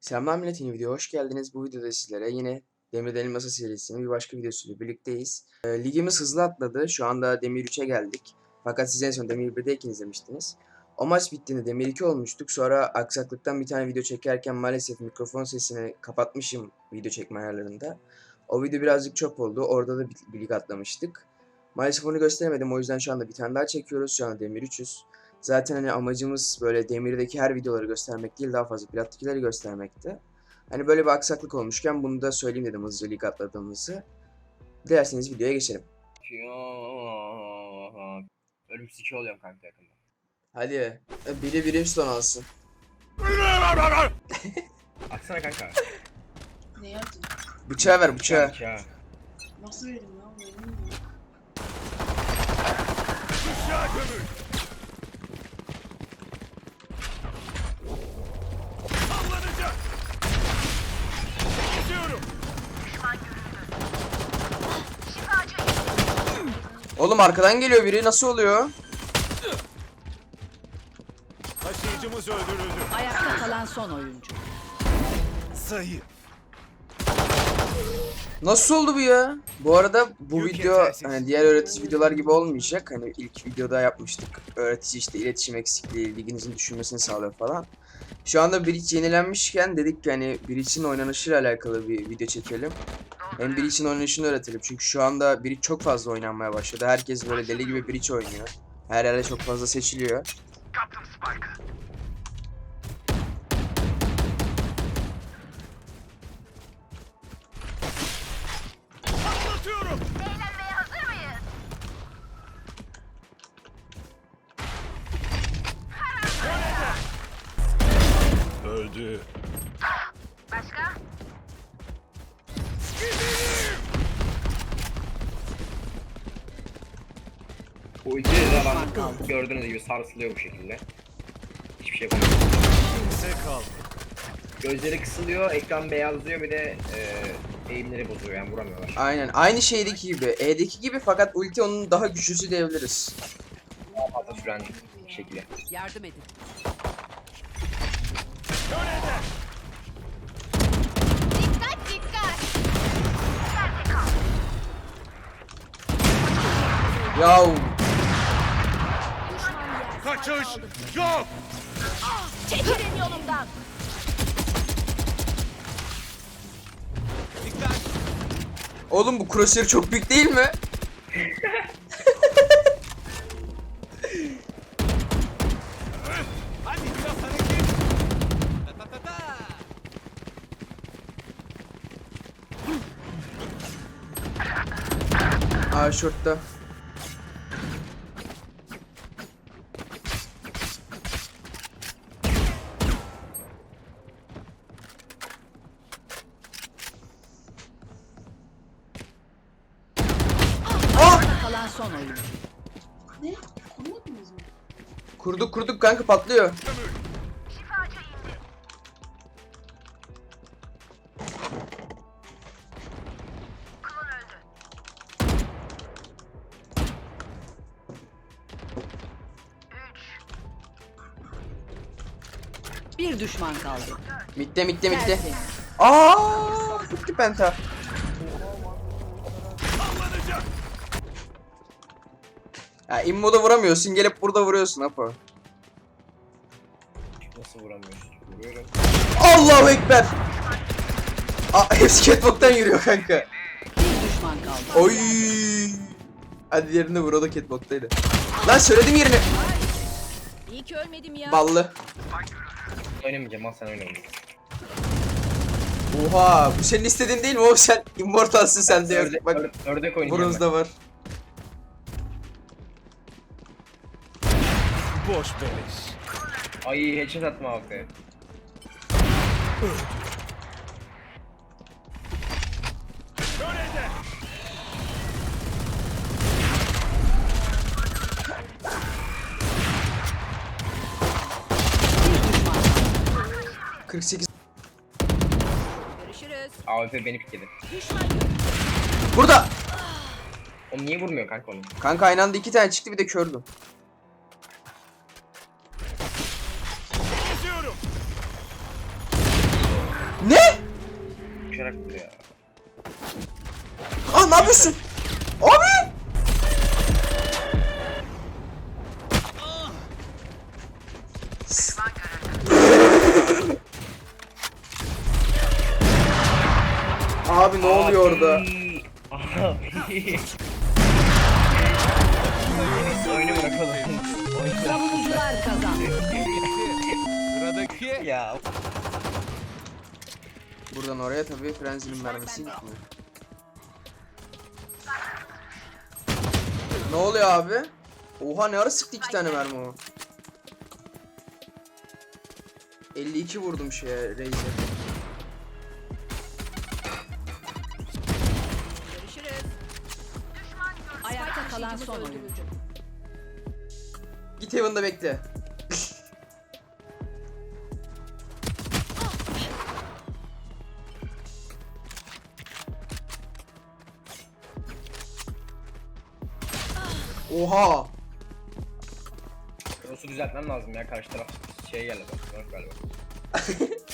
Selamlar millet yeni videoya hoş geldiniz. Bu videoda sizlere yine Demirden Elması serisinin bir başka videosuyla birlikteyiz. Ee, ligimiz hızlı atladı. Şu anda Demir 3'e geldik. Fakat siz en son Demir 1'deyken izlemiştiniz. O maç bittiğinde Demir 2 olmuştuk. Sonra aksaklıktan bir tane video çekerken maalesef mikrofon sesini kapatmışım video çekme ayarlarında. O video birazcık çöp oldu. Orada da bir, lig atlamıştık. Maalesef onu gösteremedim. O yüzden şu anda bir tane daha çekiyoruz. Şu anda Demir 3'üz. Zaten hani amacımız böyle Demir'deki her videoları göstermek değil daha fazla Plat'takileri göstermekti. Hani böyle bir aksaklık olmuşken bunu da söyleyeyim dedim hızlıca lig atladığımızı. Dilerseniz videoya geçelim. Ölümsüz iki oluyorum kanka yakında. Hadi. E, Biri Brimstone alsın. Atsana kanka. Ne yaptın? Bıçağı ver bıçağı. Ya. Nasıl verdim lan? Verdim mi? Oğlum arkadan geliyor biri nasıl oluyor? Taşıyıcımız öldürüldü. Ayakta kalan son oyuncu. Zayıf. Nasıl oldu bu ya? Bu arada bu Yük video yetersiz. hani diğer öğretici videolar gibi olmayacak. Hani ilk videoda yapmıştık. Öğretici işte iletişim eksikliği, liginizin düşünmesini sağlıyor falan. Şu anda Breach yenilenmişken dedik ki hani Breach'in oynanışıyla alakalı bir video çekelim. Hem Breach'in oynanışını öğretelim. Çünkü şu anda Breach çok fazla oynanmaya başladı. Herkes böyle deli gibi Breach oynuyor. Her yerde çok fazla seçiliyor. Anlatıyorum. Bu iki de adam gördüğünüz gibi sarsılıyor bu şekilde. Hiçbir şey yapamıyor. Kimse kaldı. Gözleri kısılıyor, ekran beyazlıyor bir de e, eğimleri bozuyor yani vuramıyorlar. Aynen. Aynı şeydeki gibi. E'deki gibi fakat ulti onun daha güçlüsü diyebiliriz. Daha fazla süren şekilde. Yardım edin. Yav. Kaçış yok. Çekilin yolumdan. Dikkat. Oğlum bu crosshair çok büyük değil mi? Hadi biraz hareket. Ta ta ta ta. Aa şortta. Kalan son oyuncu. Ne? Kurmadınız mı? Kurduk kurduk kanka patlıyor. Bir düşman kaldı. Mitte mitte mitte. Aa, gitti penta. Ya immoda vuramıyorsun gelip burada vuruyorsun Apo. Nasıl vuramıyorsun? Vuruyorum. Allahu ekber. Aa, hepsi catwalk'tan yürüyor kanka. Bir düşman kaldı. Oy. Hadi diğerini vur o da catwalk'taydı. Lan söyledim yerini. İyi ki ölmedim ya. Ballı. Oynamayacağım al sen oyna bunu. Oha bu senin istediğin değil mi oğlum sen immortalsın sen de Ördek, bak ördek, oynayacağım da var. Boş beleş. Ay headshot atma abi. Kaldı. 48. Görüşürüz. AWP beni pikledi. Düşman. Burada. O niye vurmuyor kanka onu? Kanka aynı anda iki tane çıktı bir de kördüm. Aa ne yapıyorsun? Abi! Abi ne oluyor orada? Abi. Oyunu bırakalım. Savunucular kazandı. Sıradaki. ya. Buradan oraya tabii Frenzy'nin mermisi gitmiyor. Ne oluyor abi? Oha ne ara sıktı iki tane mermi o. 52 vurdum şeye Reis'e. Görüşürüz. Ayakta kalan son oyuncu. Git Heaven'da bekle. Oha! Rosu düzeltmem lazım ya karşı taraf şey geldi bak. Galiba.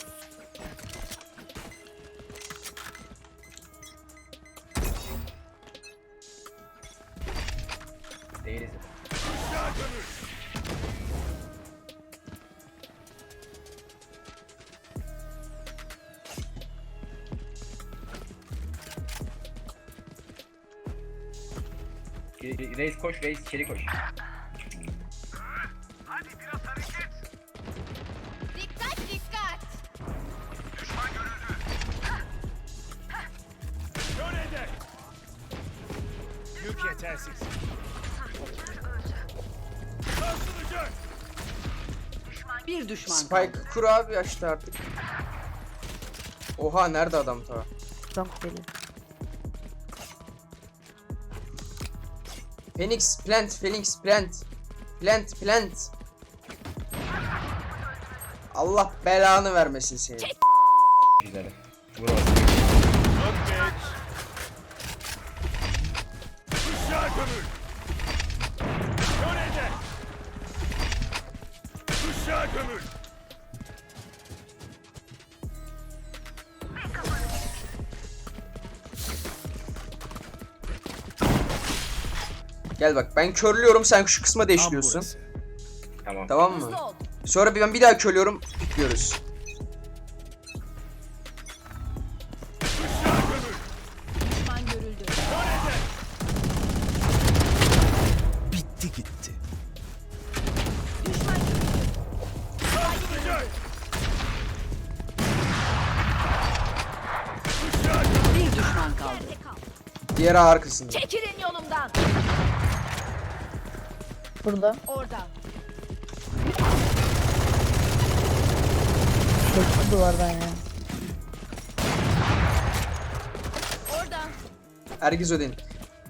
Reis koş, reis içeri koş. Dikkat dikkat. Şöyle Yük yetersiz. Sarsılacak. Bir düşman Spike kaldı. kur abi açtı artık. Oha nerede adam ta? Donk geliyor. Phoenix plant Phoenix plant. Plant plant. Allah belanı vermesin seni. Çok geç. Kuşağı gömül. Gel bak ben körlüyorum sen şu kısma değiştiriyorsun. Tamam. Tamam mı? Sonra bir ben bir daha körlüyorum görüldü. Bitti gitti. Bir düşman kaldı. Diğeri arkasında. Çekilin yolumdan. Burada. Oradan. Çekti duvardan ya. Oradan. Ergiz Odin.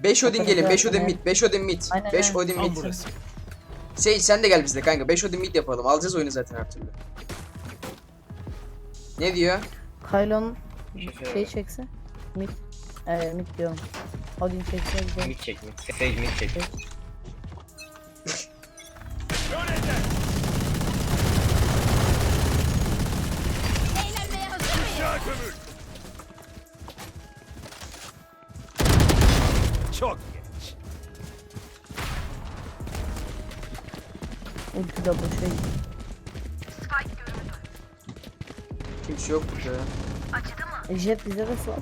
5 Odin gelin. 5 Odin mid. 5 Odin mid. Aynen, 5 aynen. Odin mid. burası. Sey sen de gel bizde kanka. 5 Odin mid yapalım. Alacağız oyunu zaten her türlü. Ne diyor? Bir şey şey çekse. Mid. Evet mid diyorum. Odin çekse. Mid çek, mid. Sage mid çek. Çok geç. Ulti de boşa gitti. Kimse yok burada. E, Jet bize de sal.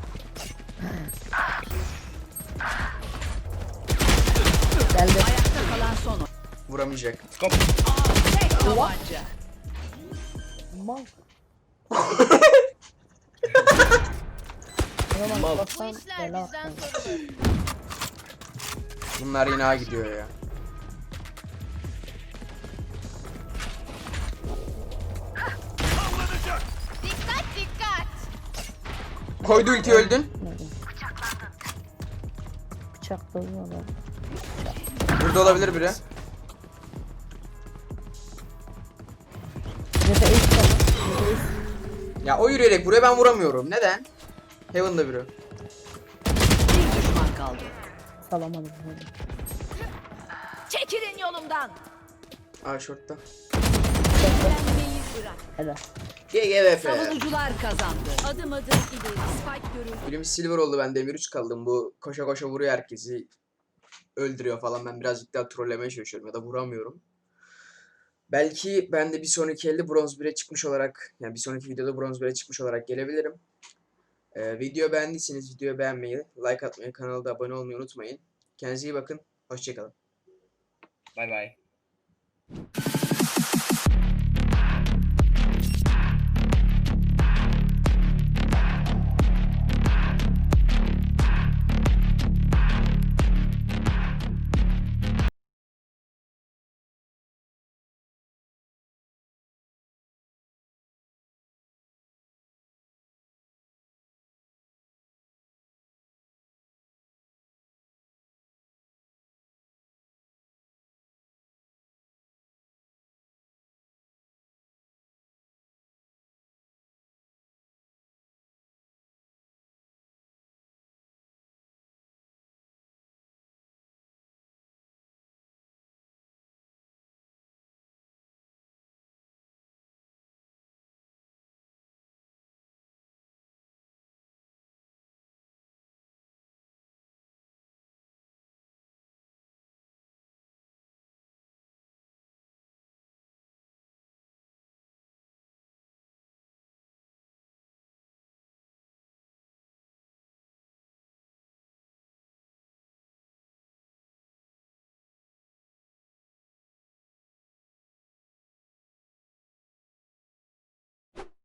Geldi. Ayakta kalan son oyuncu. Vuramayacak. Skop. Tek tabanca. Mal. O zaman Mal. bassan bela atsan. Bunlar yine A gidiyor ya. Dikkat dikkat. Koydu ulti öldün. Bıçakladı adam. Burada olabilir biri. Ya o yürüyerek buraya ben vuramıyorum. Neden? Heaven'da biri. Salamadım. Çekilin yolumdan. A short'ta. Eğlenmeyi bırak. Helal. GGVP. Savunucular kazandı. Adım adım ileri. Spike görüldü. Bilim silver oldu ben demir 3 kaldım. Bu koşa koşa vuruyor herkesi. Öldürüyor falan. Ben birazcık daha trollemeye çalışıyorum ya da vuramıyorum. Belki ben de bir sonraki elde bronz 1'e çıkmış olarak yani bir sonraki videoda bronz 1'e çıkmış olarak gelebilirim. Ee, video beğendiyseniz videoyu beğenmeyi, like atmayı, kanala da abone olmayı unutmayın. Kendinize iyi bakın. Hoşçakalın. Bay bay.